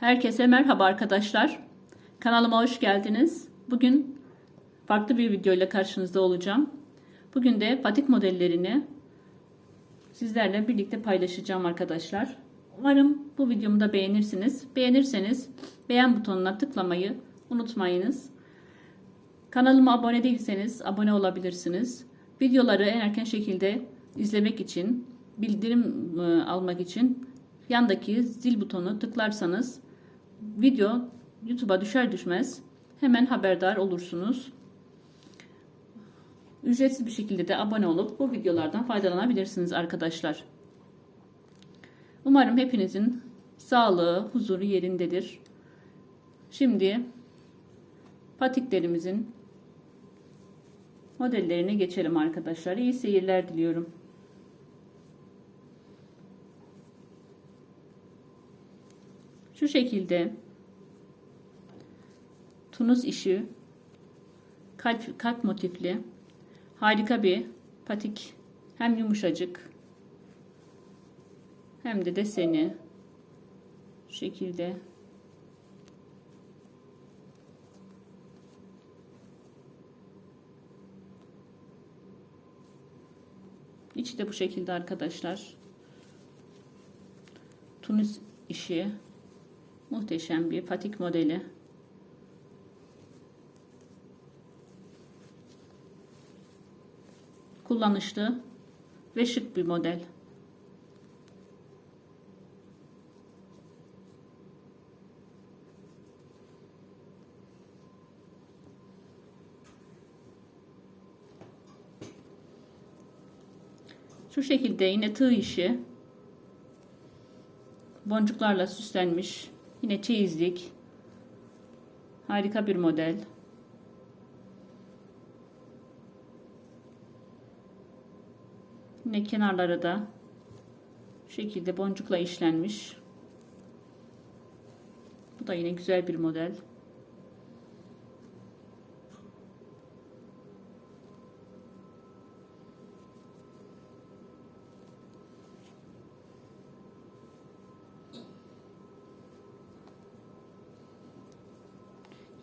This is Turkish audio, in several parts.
Herkese merhaba arkadaşlar. Kanalıma hoş geldiniz. Bugün farklı bir video ile karşınızda olacağım. Bugün de patik modellerini sizlerle birlikte paylaşacağım arkadaşlar. Umarım bu videomu da beğenirsiniz. Beğenirseniz beğen butonuna tıklamayı unutmayınız. Kanalıma abone değilseniz abone olabilirsiniz. Videoları en erken şekilde izlemek için, bildirim e, almak için yandaki zil butonu tıklarsanız video YouTube'a düşer düşmez hemen haberdar olursunuz. Ücretsiz bir şekilde de abone olup bu videolardan faydalanabilirsiniz arkadaşlar. Umarım hepinizin sağlığı, huzuru yerindedir. Şimdi patiklerimizin modellerine geçelim arkadaşlar. İyi seyirler diliyorum. Şu şekilde tunus işi. Kalp, kalp motifli. Harika bir patik. Hem yumuşacık. Hem de deseni. Şu şekilde. İçi de bu şekilde arkadaşlar. Tunus işi. Muhteşem bir patik modeli. Kullanışlı ve şık bir model. Şu şekilde yine tığ işi boncuklarla süslenmiş. Yine çeyizlik. Harika bir model. Yine kenarları da şu şekilde boncukla işlenmiş. Bu da yine güzel bir model.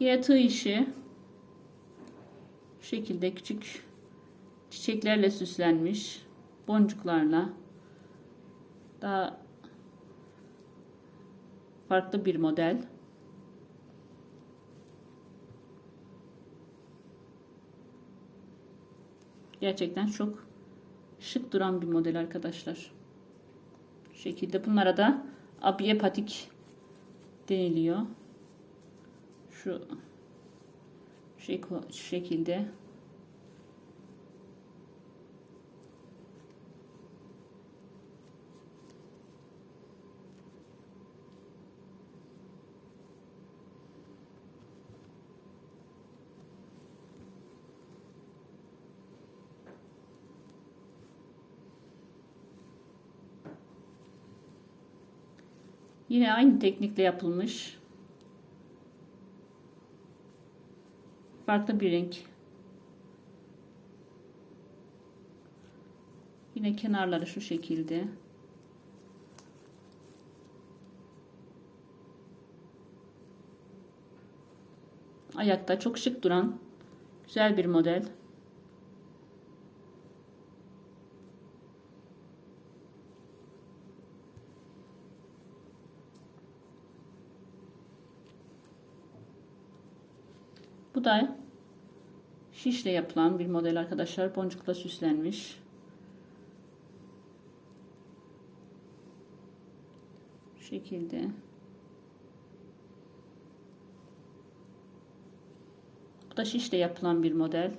Yine tığ işi şu şekilde küçük çiçeklerle süslenmiş boncuklarla daha farklı bir model. Gerçekten çok şık duran bir model arkadaşlar. Şu şekilde bunlara da abiye patik deniliyor şu şekilde Yine aynı teknikle yapılmış farklı bir renk. Yine kenarları şu şekilde. Ayakta çok şık duran güzel bir model. Bu da şişle yapılan bir model arkadaşlar. Boncukla süslenmiş. Şu şekilde. Bu da şişle yapılan bir model.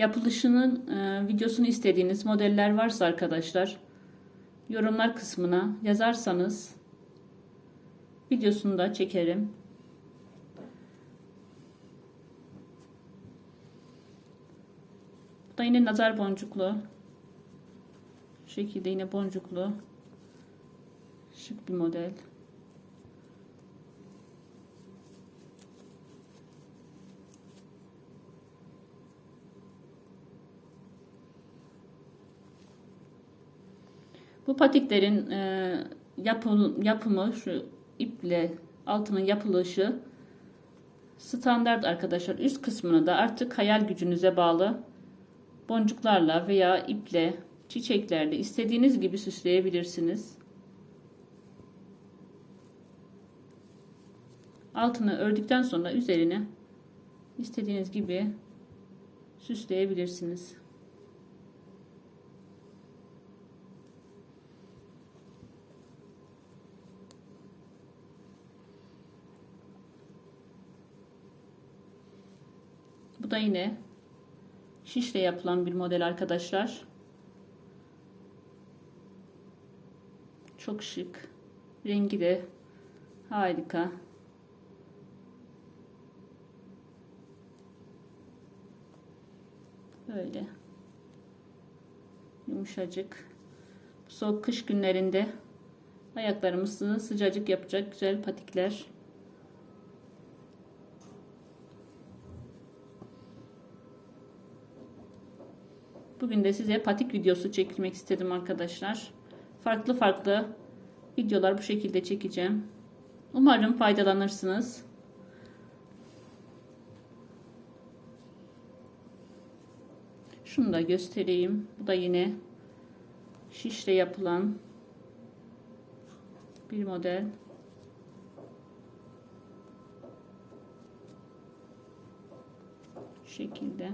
Yapılışının e, videosunu istediğiniz modeller varsa arkadaşlar yorumlar kısmına yazarsanız videosunu da çekerim. Bu da yine nazar boncuklu. Şu şekilde yine boncuklu. Şık bir model. Bu patiklerin e, yapım, yapımı şu iple altının yapılışı standart arkadaşlar. Üst kısmını da artık hayal gücünüze bağlı boncuklarla veya iple, çiçeklerle istediğiniz gibi süsleyebilirsiniz. Altını ördükten sonra üzerine istediğiniz gibi süsleyebilirsiniz. Bu da yine şişle yapılan bir model arkadaşlar. Çok şık. Rengi de harika. Böyle. Yumuşacık. Soğuk kış günlerinde ayaklarımızı sıcacık yapacak güzel patikler. Bugün de size patik videosu çekmek istedim arkadaşlar. Farklı farklı videolar bu şekilde çekeceğim. Umarım faydalanırsınız. Şunu da göstereyim. Bu da yine şişle yapılan bir model. Şu şekilde.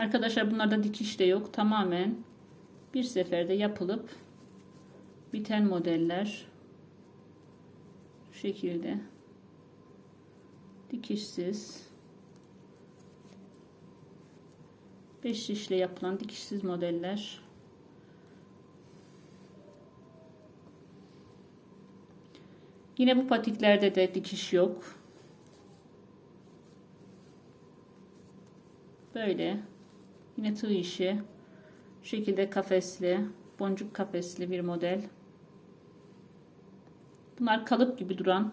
Arkadaşlar bunlarda dikiş de yok. Tamamen bir seferde yapılıp biten modeller. Şu şekilde. Dikişsiz. 5 şişle yapılan dikişsiz modeller. Yine bu patiklerde de dikiş yok. Böyle Yine tığ işi. Şu şekilde kafesli, boncuk kafesli bir model. Bunlar kalıp gibi duran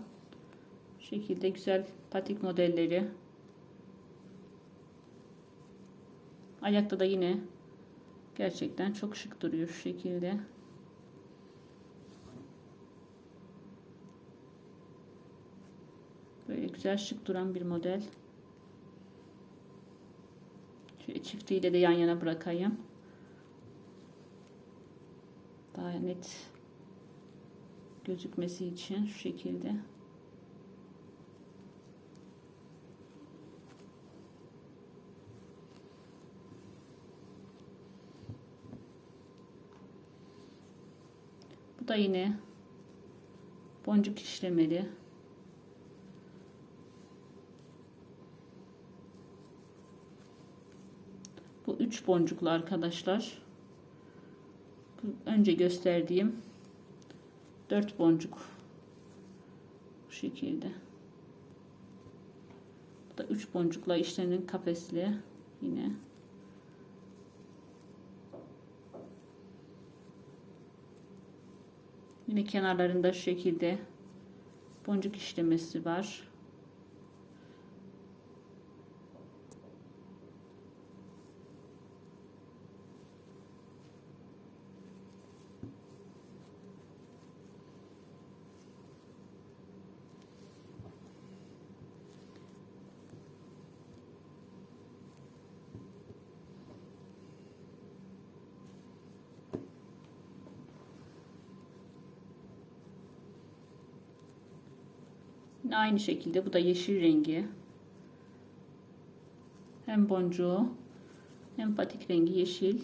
şekilde güzel patik modelleri. Ayakta da yine gerçekten çok şık duruyor şu şekilde. Böyle güzel şık duran bir model. Şöyle çiftiyle de yan yana bırakayım. Daha net gözükmesi için şu şekilde. Bu da yine boncuk işlemeli. Boncuklu arkadaşlar. Önce gösterdiğim dört boncuk. Bu şekilde. Bu da üç boncukla işlenen kafesli yine. Yine kenarlarında şu şekilde boncuk işlemesi var. Aynı şekilde bu da yeşil rengi. Hem boncuğu hem patik rengi yeşil.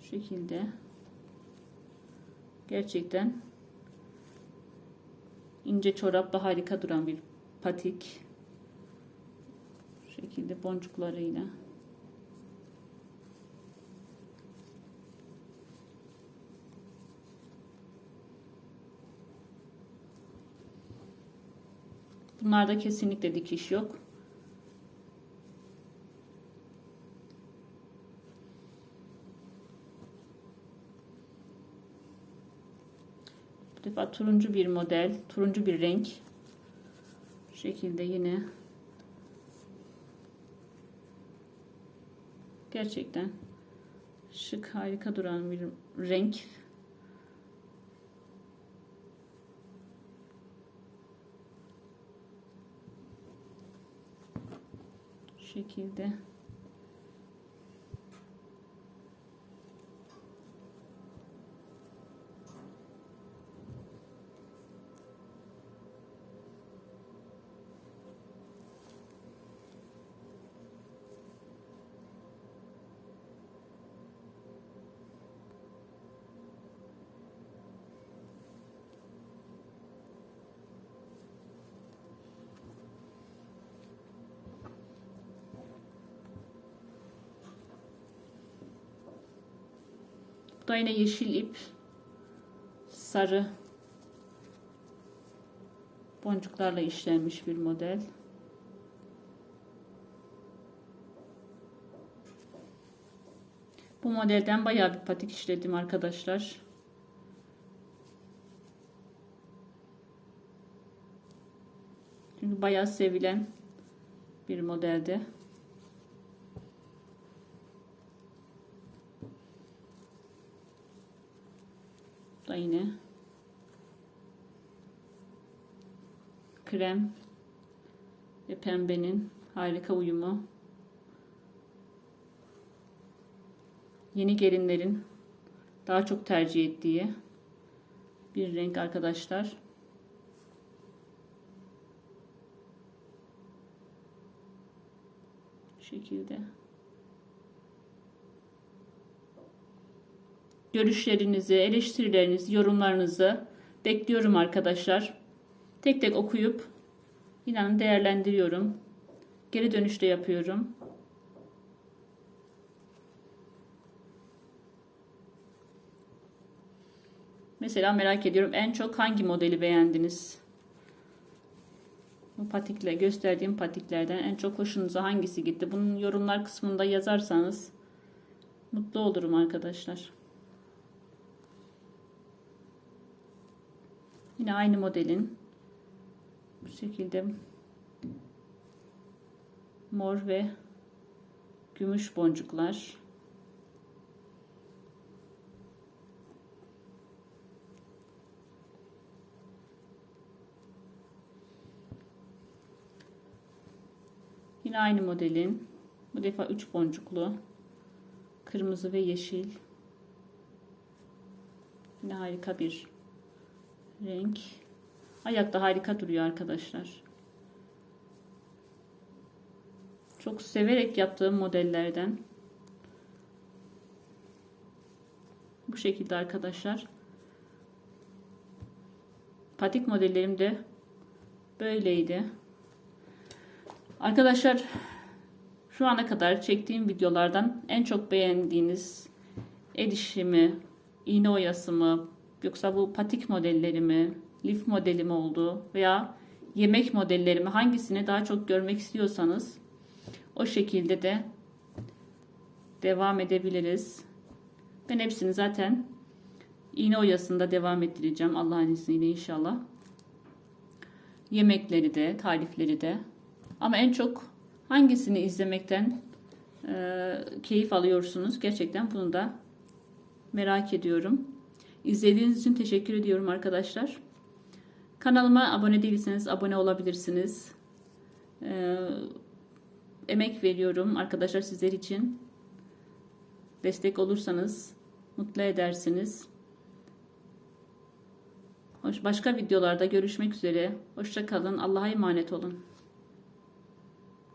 Şu şekilde. Gerçekten ince çorapla harika duran bir patik. Şu şekilde boncuklarıyla. Bunlarda kesinlikle dikiş yok. defa turuncu bir model, turuncu bir renk. Bu şekilde yine gerçekten şık, harika duran bir renk. Şekilde. Bu da yine yeşil ip, sarı boncuklarla işlenmiş bir model. Bu modelden bayağı bir patik işledim arkadaşlar. Çünkü bayağı sevilen bir modelde. Yine krem ve pembenin harika uyumu. Yeni gelinlerin daha çok tercih ettiği bir renk arkadaşlar. Şekilde. Görüşlerinizi, eleştirilerinizi, yorumlarınızı bekliyorum arkadaşlar. Tek tek okuyup inanın değerlendiriyorum. Geri dönüşte yapıyorum. Mesela merak ediyorum en çok hangi modeli beğendiniz? Bu patikle gösterdiğim patiklerden en çok hoşunuza hangisi gitti? Bunun yorumlar kısmında yazarsanız mutlu olurum arkadaşlar. Yine aynı modelin bu şekilde mor ve gümüş boncuklar. Yine aynı modelin bu defa 3 boncuklu kırmızı ve yeşil. Yine harika bir renk. Ayakta harika duruyor arkadaşlar. Çok severek yaptığım modellerden. Bu şekilde arkadaşlar. Patik modellerim de böyleydi. Arkadaşlar şu ana kadar çektiğim videolardan en çok beğendiğiniz el işimi, iğne oyası mı, Yoksa bu patik modelleri mi, lif modeli mi oldu veya yemek modelleri mi hangisini daha çok görmek istiyorsanız o şekilde de devam edebiliriz. Ben hepsini zaten iğne oyasında devam ettireceğim Allah'ın izniyle inşallah. Yemekleri de, tarifleri de. Ama en çok hangisini izlemekten e, keyif alıyorsunuz? Gerçekten bunu da merak ediyorum. İzlediğiniz için teşekkür ediyorum arkadaşlar. Kanalıma abone değilseniz abone olabilirsiniz. Ee, emek veriyorum arkadaşlar sizler için. Destek olursanız mutlu edersiniz. Başka videolarda görüşmek üzere. Hoşça kalın. Allah'a emanet olun.